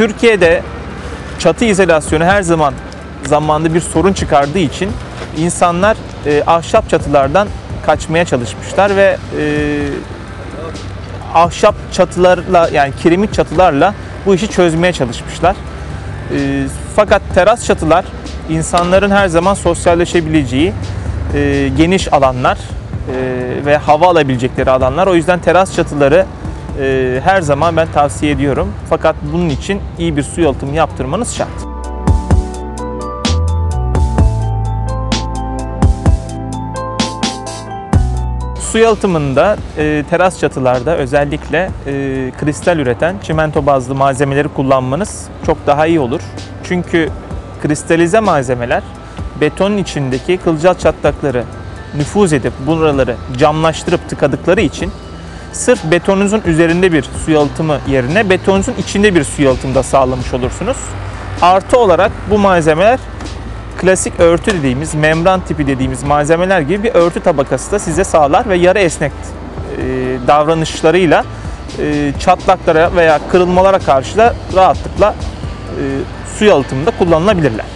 Türkiye'de çatı izolasyonu her zaman zamanında bir sorun çıkardığı için insanlar e, ahşap çatılardan kaçmaya çalışmışlar ve e, ahşap çatılarla yani kiremit çatılarla bu işi çözmeye çalışmışlar. E, fakat teras çatılar insanların her zaman sosyalleşebileceği e, geniş alanlar e, ve hava alabilecekleri alanlar. O yüzden teras çatıları e, her zaman ben tavsiye ediyorum. Fakat bunun için iyi bir su yalıtımı yaptırmanız şart. Su yalıtımında e, teras çatılarda özellikle e, kristal üreten çimento bazlı malzemeleri kullanmanız çok daha iyi olur. Çünkü kristalize malzemeler betonun içindeki kılcal çatlakları nüfuz edip buraları camlaştırıp tıkadıkları için sırf betonunuzun üzerinde bir su yalıtımı yerine betonunuzun içinde bir su yalıtımı da sağlamış olursunuz. Artı olarak bu malzemeler klasik örtü dediğimiz, membran tipi dediğimiz malzemeler gibi bir örtü tabakası da size sağlar ve yarı esnek e, davranışlarıyla e, çatlaklara veya kırılmalara karşı da rahatlıkla e, su yalıtımında kullanılabilirler.